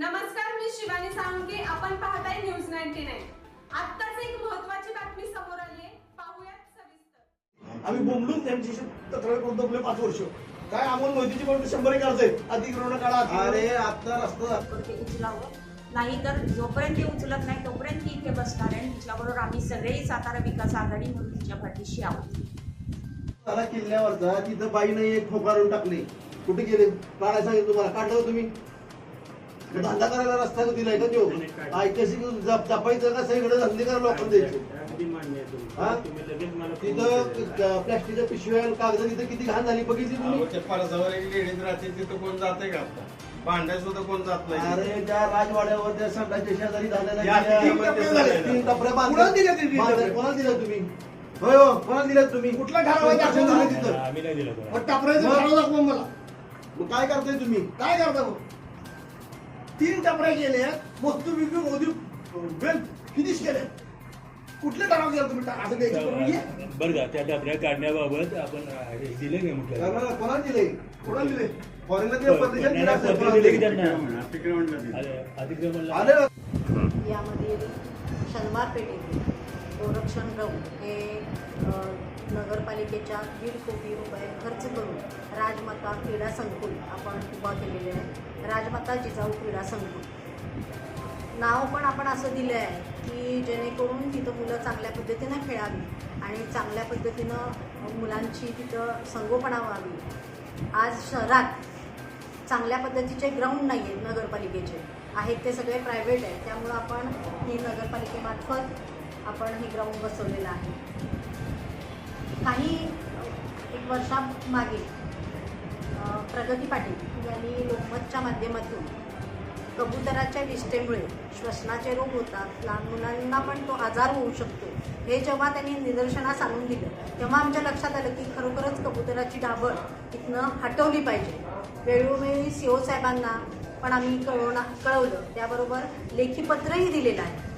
नमस्कार मी शिवानी साळुंके. आपण पाहताय न्यूज नाईन्टी नाईन. आत्ताच एक महत्वाची बातमी समोर आली आहे पाहूयात सविस्तर. आम्ही बोंबलून त्यांच्याशी तक्रार करून दमले पाच वर्ष. काय आम्हाला मोदीची पण शंभर एक अर्ज आहेत अधिग्रहण काढा अरे आता रस्ता ते उचलावं नाहीतर जोपर्यंत ते उचलत नाही तोपर्यंत ती इथे बसणार आहे. आणि तिच्याबरोबर आम्ही सगळेही सातारा विकास आघाडी म्हणून तिच्या पाठीशी आहोत. त्याला किल्ल्यावरचा. तिथं बाईने एक ठोकारून टाकले. कुठे गेले? काढायला सांगितलं तुम्हाला? काढलं तुम्ही? धंदा करायला रस्ता का दिलाय का तो? ऐतिहासिक जप- जपायचं का सगळीकडे धंदे करा लोकांना द्यायचे. हा? तिथं प्लॅस्टिकच्या पिशव्या कागद तिथं किती घाण झाली बघितली तुम्ही? परसावर एक लेडीज राहते तिथं कोण जाते का आता? भांड्या सुद्धा कोण जात नाही अरे त्या राजवाड्यावर त्या संघाच्या शेजारी झालेल्या तीन टपऱ्या बांधल्या. कुणाला दिल्या तुम्ही? होय हो कोणाला दिल्या तुम्ही? कुठला ठराव. तिथं? ठराव दाखवा मला? मग काय करताय तुम्ही? काय करता तीन टपऱ्या गेले वस्तू विक्री मोदी वेल फिनिश केले कुठले ठराव केला तुम्ही? असं द्यायची? बरं का त्या डबऱ्या काढण्याबाबत आपण हे दिले नाही म्हटलं कोणाला दिले कोणाला दिले फॉरेनला दिले परदेशात दिले असेल, कोणाला दिले. आले- शनिवार पेठेतील गोरक्षण ग्राउंड हे अ, नगरपालिकेच्या दीड कोटी रुपये खर्च करून राजमाता क्रीडा संकुल आपण उभा केलेले आहे. राजमाता जिजाऊ क्रीडा संकुल. नाव पण आपण असं दिलं आहे की जेणेकरून तिथं मुलं चांगल्या पद्धतीनं खेळावी आणि चांगल्या पद्धतीनं मुलांची तिथं संगोपना व्हावी. आज शहरात चांगल्या पद्धतीचे ग्राउंड नाही आहेत नगरपालिकेचे. आहेत ते सगळे प्रायव्हेट आहेत. त्यामुळं आपण ही नगरपालिकेमार्फत आपण हे ग्राउंड बसवलेलं आहे. काही एक वर्षामागे प्रगती पाटील यांनी लोकमतच्या माध्यमातून कबुतराच्या विष्ठेमुळे श्वसनाचे रोग होतात लहान मुलांना पण तो आजार होऊ शकतो. हे जेव्हा त्यांनी निदर्शनास आणून दिलं तेव्हा आमच्या लक्षात आलं की खरोखरच कबुतराची डाबळ इथनं हटवली पाहिजे. वेळोवेळी सी ओ साहेबांना पण आम्ही कळवणं कळवलं. त्याबरोबर लेखीपत्रही दिलेलं आहे.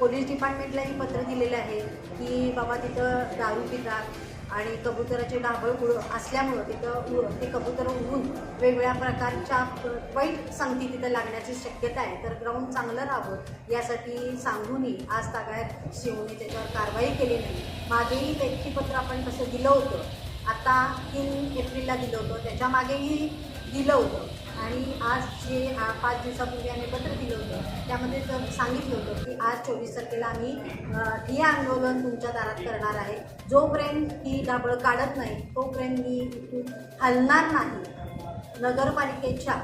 पोलीस डिपार्टमेंटलाही पत्र दिलेलं आहे की बाबा तिथं दारू पितात आणि कबुतराचे डाबळ उड असल्यामुळं तिथं ते कबुतर उडून वेगवेगळ्या प्रकारच्या वाईट संगती तिथं लागण्याची शक्यता आहे. तर ग्राउंड चांगलं राहावं यासाठी सांगूनही आज तागायत शिवने त्याच्यावर कारवाई केली नाही. मागेही लेखीपत्र आपण तसं दिलं होतं. आता तीन एप्रिलला दिलं होतं. त्याच्या मागेही दिलं होतं. आणि आज जे पाच दिवसापूर्वी आम्ही पत्र दिलं होतं त्यामध्ये सांगितलं होतं की आज चोवीस तारखेला आम्ही अ, आंदोलन तुमच्या दारात करणार आहे. जोपर्यंत ही डाबळ काढत नाही तोपर्यंत मी इथून हलणार नाही. नगरपालिकेच्या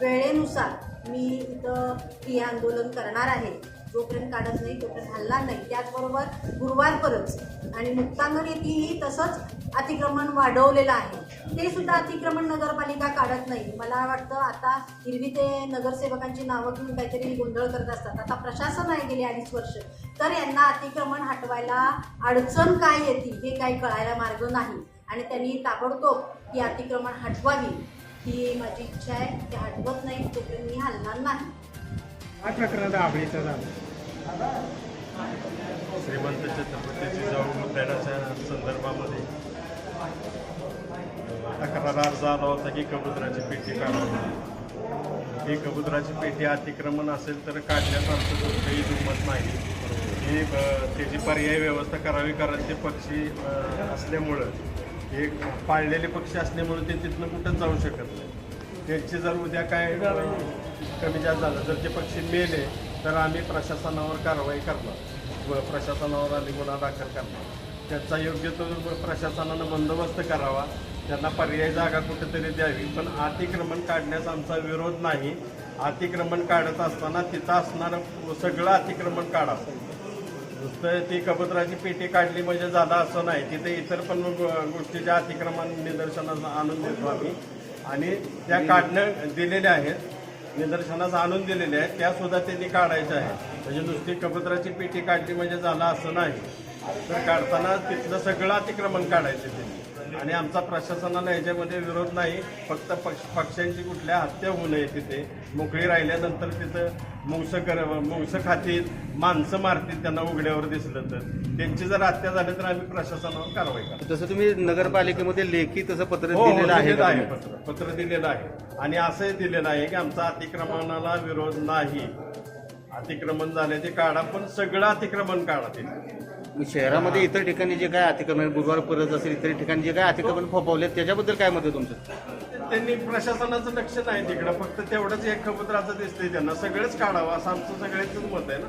वेळेनुसार मी इथं ठिय्या आंदोलन करणार आहे. जोपर्यंत काढत नाही तोपर्यंत हलणार नाही. त्याचबरोबर गुरुवारपर्यंत. आणि मुक्तांगण येथेही तसंच अतिक्रमण वाढवलेलं आहे. ते सुद्धा अतिक्रमण नगरपालिका काढत नाही. मला वाटतं आता हिरवी ते नगरसेवकांची नावं घेऊन काहीतरी गोंधळ करत असतात. आता प्रशासन आहे गेले अडीच वर्ष. तर यांना अतिक्रमण हटवायला अडचण काय येते हे काही कळायला मार्ग नाही. आणि त्यांनी ताबडतोब ही अतिक्रमण हटवावी. ही माझी इच्छा आहे. ते हटवत नाही तोपर्यंत मी हलणार नाही. हा प्रकार दाबळीचा झाला? श्रीमंत छत्रपती जिजाऊ देण्याच्या संदर्भामध्ये तक्रार अर्ज आला होता की कबुतराची पेटी काढावी. ही कबुतराची पेटी अतिक्रमण असेल तर काढण्यास आमचं कोणतंही दुमत नाही. ही त्याची पर्यायी व्यवस्था करावी कारण ते पक्षी असल्यामुळं हे पाळलेले पक्षी असल्यामुळं ते तिथनं कुठंच जाऊ शकत नाही. त्यांची जर उद्या काय कमी जास्त झालं. जर ते पक्षी मेले तर आम्ही प्रशासनावर कारवाई करणार. व प्रशासनावर आम्ही गुन्हा दाखल करणार. त्याचा योग्य तो प्रशासनानं बंदोबस्त करावा. त्यांना पर्यायी जागा कुठेतरी द्यावी. पण अतिक्रमण काढण्यास आमचा विरोध नाही. अतिक्रमण काढत असताना तिथं असणारं सगळं अतिक्रमण काढावं नुसतं ती कबुतराची पेटी काढली म्हणजे झालं असं नाही. तिथे इतर पण गो- गोष्टीच्या अतिक्रमण निदर्शनास आणून देतो आम्ही. आणि त्या काढण्या दिलेल्या आहेत. निदर्शनास आणून दिलेल्या आहेत त्या सुद्धा त्यांनी काढायच्या आहेत. म्हणजे नुसती कबुतराची पेटी काढली म्हणजे झालं असं नाही. तर काढताना तिथलं सगळं अतिक्रमण काढायचं त्यांनी. आणि आमचा प्रशासनाला याच्यामध्ये विरोध नाही. फक्त पक्ष पक्ष्यांची कुठल्या हत्या होऊ नये तिथे. मोकळी राहिल्यानंतर तिथं मुंस कर मुंस खातील माणसं मारतील त्यांना उघड्यावर दिसलं तर. त्यांची जर हत्या झाली तर आम्ही प्रशासनावर कारवाई करतो तसं तुम्ही नगरपालिकेमध्ये लेखी तसं पत्र हो, हो, दिलेलं आहे? पत्र. पत्र दिलेलं आहे. आणि असंही दिलेलं आहे की आमचा अतिक्रमणाला विरोध नाही. अतिक्रमण झाले ते काढा पण सगळं अतिक्रमण काढा ते शहरामध्ये इतर ठिकाणी जे काय अतिक्रमण गुरुवार परत असेल इतर ठिकाणी जे काय अतिक्रमण फोपवले त्याच्याबद्दल काय मत आहे तुमचं? त्यांनी प्रशासनाचं लक्ष नाही तिकडं फक्त तेवढंच एक खबुत्राचं दिसतंय त्यांना. सगळंच काढावं असं आमचं सगळ्यांचंच मत आहे ना.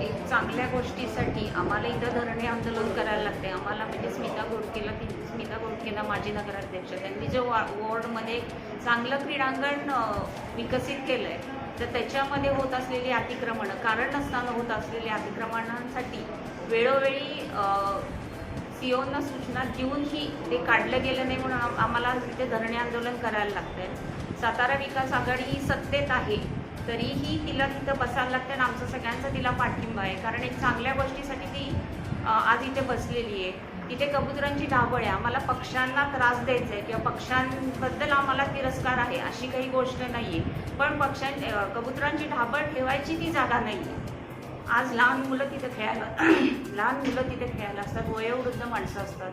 एक चांगल्या गोष्टीसाठी आम्हाला इथं धरणे आंदोलन करायला लागते. आम्हाला म्हणजे स्मिता गोडकेला ती स्मिता गोडकेला माजी नगराध्यक्ष त्यांनी जो वा वॉर्डमध्ये चांगलं क्रीडांगण विकसित केलं आहे तर त्याच्यामध्ये होत असलेली अतिक्रमणं कारण नसताना होत असलेल्या अतिक्रमणांसाठी वेळोवेळी सीओना सूचना देऊनही ते काढलं गेलं नाही म्हणून आम्हाला तिथे धरणे आंदोलन करायला लागतंय. सातारा विकास आघाडी ही सत्तेत आहे तरीही तिला तिथं बसायला लागतं आणि आमचा सगळ्यांचा तिला पाठिंबा आहे. कारण एक चांगल्या गोष्टीसाठी ती आज इथे बसलेली आहे. तिथे कबुतरांची ढाबळ आहे. आम्हाला पक्ष्यांना त्रास द्यायचा आहे किंवा पक्ष्यांबद्दल आम्हाला तिरस्कार आहे अशी काही गोष्ट नाही आहे पण पक्ष्यां कबुतरांची ढाबळ ठेवायची ती जागा नाही आहे आज लहान मुलं तिथे खेळायला लहान मुलं तिथे खेळायला असतात. वयोवृद्ध माणसं असतात.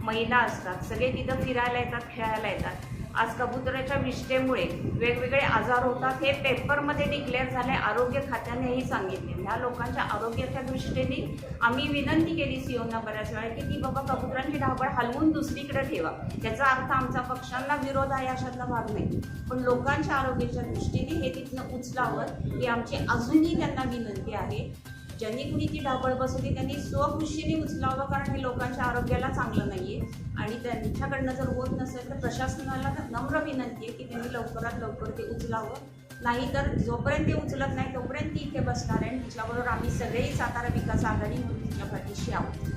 महिला असतात. सगळे तिथं फिरायला येतात खेळायला येतात. आज कबुतराच्या विष्ठेमुळे वेगवेगळे आजार होतात. हे पेपरमध्ये डिक्लेअर झाले आरोग्य खात्यानेही सांगितले. ह्या लोकांच्या आरोग्याच्या दृष्टीने आम्ही विनंती केली सीओना बऱ्याच वेळा की ती बाबा कबुतरांची ढाबळ हलवून दुसरीकडे ठेवा. त्याचा अर्थ आमचा पक्षांना विरोध आहे अशातला भाग नाही. पण लोकांच्या आरोग्याच्या दृष्टीने हे तिथनं उचलावं ही आमची अजूनही त्यांना विनंती आहे. ज्यांनी कुणी ती ढाबळ बसवली त्यांनी स्वखुशीने उचलावं कारण हे लोकांच्या आरोग्याला चांगलं नाही आहे आणि त्यांच्याकडनं जर होत नसेल तर प्रशासनाला नम्र विनंती आहे की त्यांनी लवकरात लवकर ते उचलावं. नाही तर जोपर्यंत ते उचलत नाही तोपर्यंत ती इथे बसणार आहे तिच्याबरोबर आम्ही सगळेही सातारा विकास आघाडी म्हणून तिच्या पाठीशी आहोत.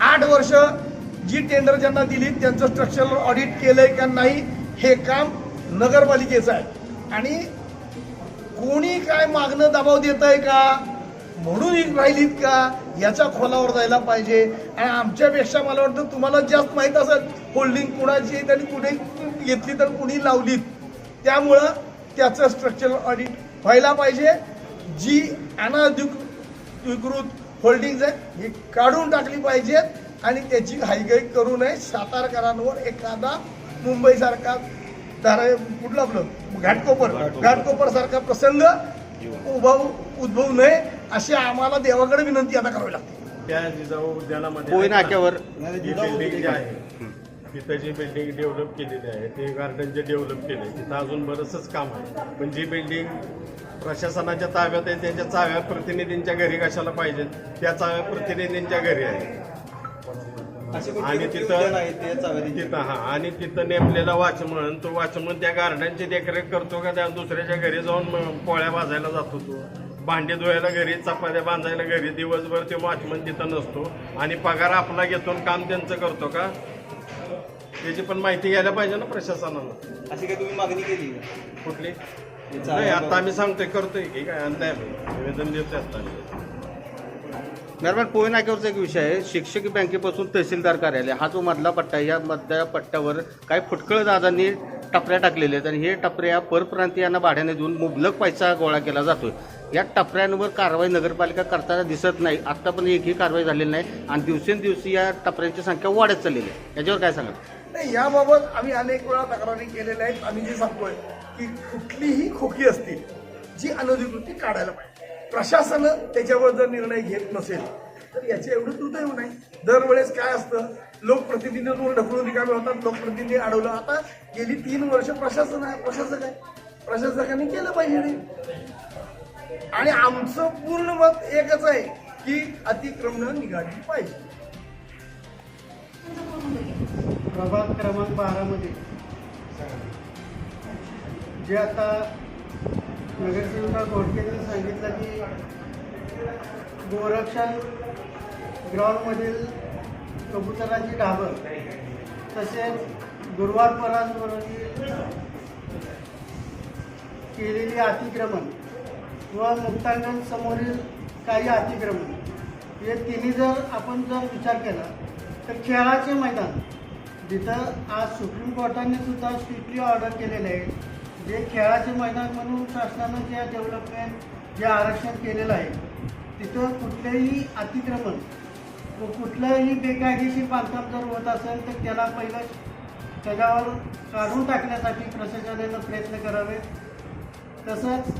आठ वर्ष जी टेंडर ज्यांना दिली त्यांचं स्ट्रक्चरल ऑडिट केलंय का नाही हे काम नगरपालिकेचं आहे. आणि कोणी काय मागणं दबाव देत आहे का? म्हणून राहिलीत का? याच्या खोलावर जायला पाहिजे. आणि आमच्यापेक्षा मला वाटतं तुम्हाला जास्त माहीत असेल होल्डिंग कुणाची आहे आणि कुठे घेतली तर कुणी लावलीत. त्यामुळं त्याचं स्ट्रक्चरल ऑडिट व्हायला पाहिजे. जी अनाधिकृत होल्डिंग्ज आहे ही काढून टाकली पाहिजेत आणि त्याची घाईघाई करू नये. सातारकरांवर एखादा मुंबईसारखा धारा कुठलं आपलं? घाटकोपर. घाटकोपर. सारखा प्रसंग उभव उद्भवू नये. अशी आम्हाला देवाकडे विनंती आता करावी लागते. त्या जिजाऊ उद्यानामध्ये नाक्यावर जी बिल्डिंग जी आहे तिथं जी बिल्डिंग डेव्हलप केलेली आहे ते गार्डन जे डेव्हलप केले तिथं अजून बरंचसं काम आहे. पण जी बिल्डिंग प्रशासनाच्या ताब्यात आहे त्यांच्या चाव्या प्रतिनिधींच्या घरी कशाला पाहिजेत त्या चाव्या प्रतिनिधींच्या घरी आहे. आणि तिथं तिथं हा आणि तिथं नेमलेला वाचमन तो वाचमन त्या गार्डनची देखरेख करतो का त्या दुसऱ्याच्या घरी जाऊन पोळ्या भाजायला जातो तो. भांडी धुवायला घरी चपात्या बांधायला घरी दिवसभर ते वॉचमन तिथं नसतो. आणि पगार आपला घेतो काम त्यांचं करतो का? त्याची पण माहिती घ्यायला पाहिजे ना प्रशासनानं अशी काही तुम्ही मागणी केली कुठली? नाही आता आम्ही सांगतोय करतोय की काय आणताय निवेदन देतोय आता आम्ही. दरम्यान पोय नाक्यावरचा एक विषय आहे. शिक्षक बँकेपासून तहसीलदार कार्यालय. हा जो मधला पट्टा आहे या मधल्या पट्ट्यावर काही फुटकळ दादांनी टपऱ्या टाकलेल्या आहेत. आणि हे टपऱ्या परप्रांतीयांना भाड्याने देऊन मुबलक पैसा गोळा केला जातोय. या टपऱ्यांवर कारवाई नगरपालिका करताना दिसत नाही. आता पण एकही कारवाई झालेली नाही आणि दिवसेंदिवस या टपऱ्यांची संख्या वाढत चाललेली आहे. याच्यावर काय सांगाल? नाही याबाबत आम्ही अनेक वेळा तक्रारी केलेल्या आहेत. आम्ही जे सांगतोय की कुठलीही खोकी असतील जी अनधिकृती काढायला पाहिजे. प्रशासन त्याच्यावर जर निर्णय घेत नसेल तर याचे एवढं दुर्दैव नाही. दरवेळेस काय असतं लोकप्रतिनिधींवर ढकलून रिकामे होतात लोकप्रतिनिधी अडवलं. आता गेली तीन वर्ष प्रशासन आहे प्रशासक आहे. प्रशासकांनी केलं पाहिजे. आणि आमचं पूर्ण मत एकच आहे की अतिक्रमण निघाली पाहिजे. प्रभाग क्रमांक बारामध्ये जे आता नगरसेविका घोडकेंनी सांगितलं की गोरक्षण ग्राउंडमधील कबुतराची ढाबं तसेच गुरुवारपरांवरती केलेली अतिक्रमण व मुक्तांगणसमोरील काही अतिक्रमण. हे तिन्ही जर आपण जर विचार केला तर खेळाचे मैदान जिथं आज सुप्रीम कोर्टाने सुद्धा स्ट्रिक्टली ऑर्डर केलेले आहे जे खेळाचे मैदान म्हणून शासनानं जे डेव्हलपमेंट जे आरक्षण केलेलं आहे तिथं कुठलेही अतिक्रमण व कुठलंही बेकायदेशीर बांधकाम जर होत असेल तर त्याला पहिलं त्याच्यावर काढून टाकण्यासाठी प्रशासनानं प्रयत्न करावे तसंच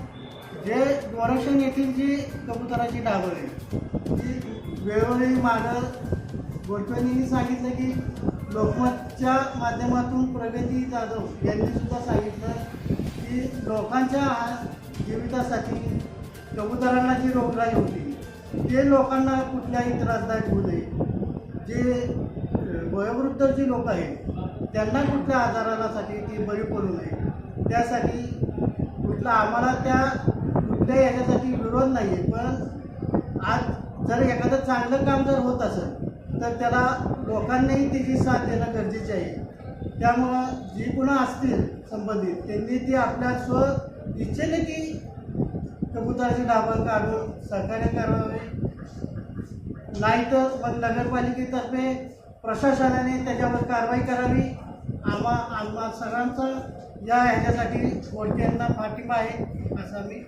जे गोरक्षण येथील जी कबुतराची डाबर आहे ती वेळोवेळी मागं गोडकर्णींनी सांगितलं की लोकमतच्या माध्यमातून प्रगती जाधव यांनी सुद्धा सांगितलं की लोकांच्या जीवितासाठी कबुतरांना जी रोगराई होती ते लोकांना कुठल्याही त्रासदायक होऊ नये. जे वयोवृद्ध जी लोक आहेत त्यांना कुठल्या आजारासाठी ती बळी पडू नये. त्यासाठी कुठला आम्हाला त्या कुठल्याही याच्यासाठी विरोध नाही आहे पण आज जर एखादं चांगलं काम जर होत असेल तर त्याला लोकांनाही त्याची साथ देणं गरजेचे आहे. त्यामुळं जी कुणा असतील संबंधित त्यांनी ती आपल्या स्व इच्छेने की कबुतराची डाबर काढून सहकार्य करावे. नाहीतर मग नगरपालिकेतर्फे प्रशासनाने त्याच्यावर कारवाई करावी. आम्हा आम्हा सगळ्यांचा या ह्याच्यासाठी मोडक्यांना पाठिंबा आहे असं मी